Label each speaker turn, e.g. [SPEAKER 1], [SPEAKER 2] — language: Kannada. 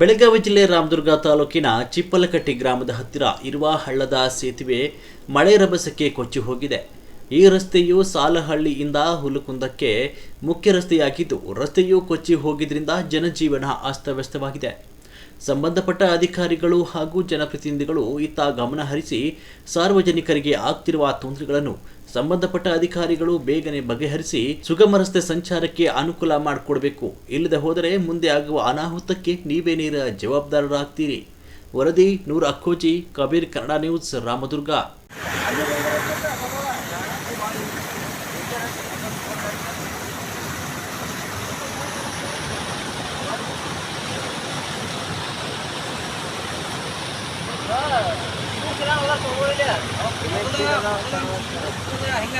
[SPEAKER 1] ಬೆಳಗಾವಿ ಜಿಲ್ಲೆ ರಾಮದುರ್ಗ ತಾಲೂಕಿನ ಚಿಪ್ಪಲಕಟ್ಟಿ ಗ್ರಾಮದ ಹತ್ತಿರ ಇರುವ ಹಳ್ಳದ ಸೇತುವೆ ಮಳೆ ರಭಸಕ್ಕೆ ಕೊಚ್ಚಿ ಹೋಗಿದೆ. ಈ ರಸ್ತೆಯು ಸಾಲಹಳ್ಳಿಯಿಂದ ಹುಲುಕುಂದಕ್ಕೆ ಮುಖ್ಯ ರಸ್ತೆಯಾಗಿದ್ದು, ರಸ್ತೆಯು ಕೊಚ್ಚಿ ಹೋಗಿದ್ರಿಂದ ಜನಜೀವನ ಅಸ್ತವ್ಯಸ್ತವಾಗಿದೆ. ಸಂಬಂಧಪಟ್ಟ ಅಧಿಕಾರಿಗಳು ಹಾಗೂ ಜನಪ್ರತಿನಿಧಿಗಳು ಇತ್ತ ಗಮನ ಹರಿಸಿ ಸಾರ್ವಜನಿಕರಿಗೆ ಆಗ್ತಿರುವ ತೊಂದರೆಗಳನ್ನು ಸಂಬಂಧಪಟ್ಟ ಅಧಿಕಾರಿಗಳು ಬೇಗನೆ ಬಗೆಹರಿಸಿ ಸುಗಮ ರಸ್ತೆ ಸಂಚಾರಕ್ಕೆ ಅನುಕೂಲ ಮಾಡಿಕೊಡಬೇಕು. ಇಲ್ಲದೆ ಹೋದರೆ ಮುಂದೆ ಆಗುವ ಅನಾಹುತಕ್ಕೆ ನೀವೇ ನೀರ ಜವಾಬ್ದಾರರಾಗ್ತೀರಿ. ವರದಿ ನೂರ್ ಅಕ್ಕೋಜಿ, ಕಬೀರ್ ಕನ್ನಡ ನ್ಯೂಸ್, ರಾಮದುರ್ಗ.
[SPEAKER 2] ಹಿಂಗ